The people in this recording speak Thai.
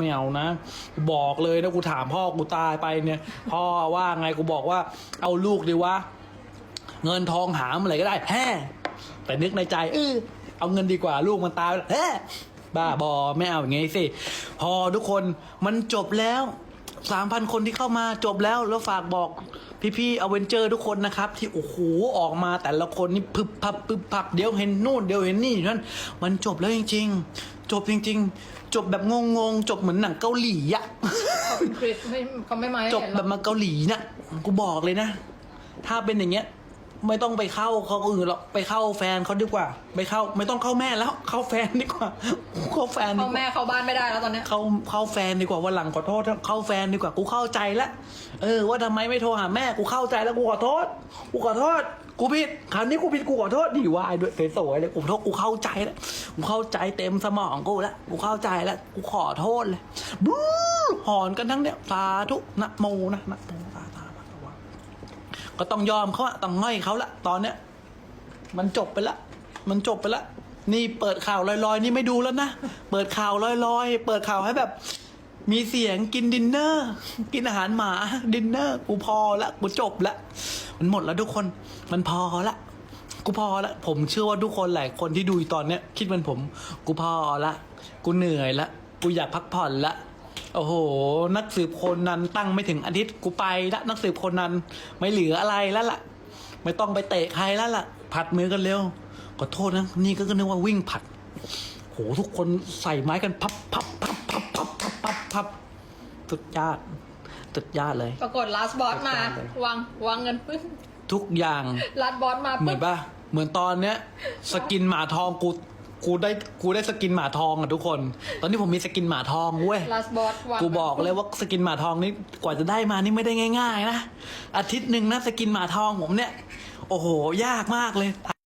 ไม่เอานะกูบอกเลยนะกูถามพ่อกูตายไปเนี่ย พ่อว่าไงกูบอกว่า เอาลูกดีวะเงินทองหาเมื่อไหร่ก็ได้แฮ่แต่นึกในใจเออเอาเงินดีกว่าลูกมันตายไปแล้วแฮ่บ้าบอไม่เอาอย่างงี้สิพอทุกคนมันจบแล้วสามพันคนที่เข้ามาจบแล้วแล้วฝากบอกพี่ๆอเวนเจอร์ทุกคนนะครับ ที่โอ้โหออกมาแต่ละคนนี่พึบพับพึบพับเดี๋ยวเห็นนู่นเดี๋ยวเห็นนี่อยู่นั่นมันจบแล้วจริง ๆ จบจริง ๆ จบแบบงงๆ จบเหมือนหนังเกาหลีอะขอบคุณคริสไม่เขาไม่มาให้จบเห็นหแบรอกบมาเกาหลีนะกูบอกเลยนะ ถ้าเป็นอย่างเงี้ย ไม่ต้องไปเข้าเขาอื่นหรอกไปเข้าแฟนเขาดีกว่า ไปเข้าไม่ต้องเข้าแม่แล้ว เข้าแฟนดีกว่า เข้าแฟนดีเขากแม่ว่าเข้าบ้านไม่ได้แล้วตอนเนี้ย เข้าเข้าแฟนดีกว่าวันหลังขอโทษเข้าแฟนดีกว่ากูเข้าใจแล้วเออว่าทำไมไม่โทรหาแม่กูเข้าใจแล้วกูขอโทษกูขอโทษกูผิดคราวนี้กูผิดกูขอโทษดีว่าไอ้ด้วยสวยๆเลยกูขอโทษกูเข้าใจแล้วกูเข้าใจเต็มสมองกูแล้วกูเข้าใจแล้วกูขอโทษเลยบู๊หอนกันทั้งเนี้ยสาธุนะโมนะนะโมสาธุนะโม ก็ต้องยอมเขาอะต้องง่อยเขาละตอนเนี้ย มันจบไปละ มันจบไปละ นี่เปิดข่าวลอยๆ นี่ไม่ดูแล้วนะ เปิดข่าวลอยๆ เปิดข่าวให้แบบ มีเสียงกินดินเนอร์ กินอาหารหมาดินเนอร์ กูพอละ กูจบละ มันหมดแล้วทุกคน มันพอละกูพอละผมเชื่อว่าทุกคนหลายคนที่ดูตอนเนี้ยคิดเหมันผม กูพอละ กูเหนื่อยละ กูอยากพักผ่อนละ โอ้โห นักสืบคนนั้นตั้งไม่ถึงอาทิตย์กูไปละนักสืบคนนั้นไม่เหลืออะไรแล้วล่ะ ไม่ต้องไปเตะใครแล้วล่ะ ผัดมือกันเร็วขอโทษนะนี่ก็นึกว่าวิ่งผัดโหทุกคนใส่ไม้กันพับพับพับพับพับพับพับพับสุดยอดสุดยอดเลย ปรากฏลาสบอสมาเลย วางวางเงินปึ้งทุกอย่าง ลาสบอสมาเหมืปึ๊อบนปะเหมือนตอนเนี้ย สกินหมาทองกู กูได้กูได้สกินหมาทองอะทุกคน ตอนนี้ผมมีสกินหมาทองเว้ยลาสบอสวางกูบอกเลยว่าสกินหมาทองนี่กว่าจะได้มานี่ไม่ได้ง่าย ๆ นะ อาทิตย์หนึ่งนะสกินหมาทองผมเนี่ย โอ้โห ยากมากเลย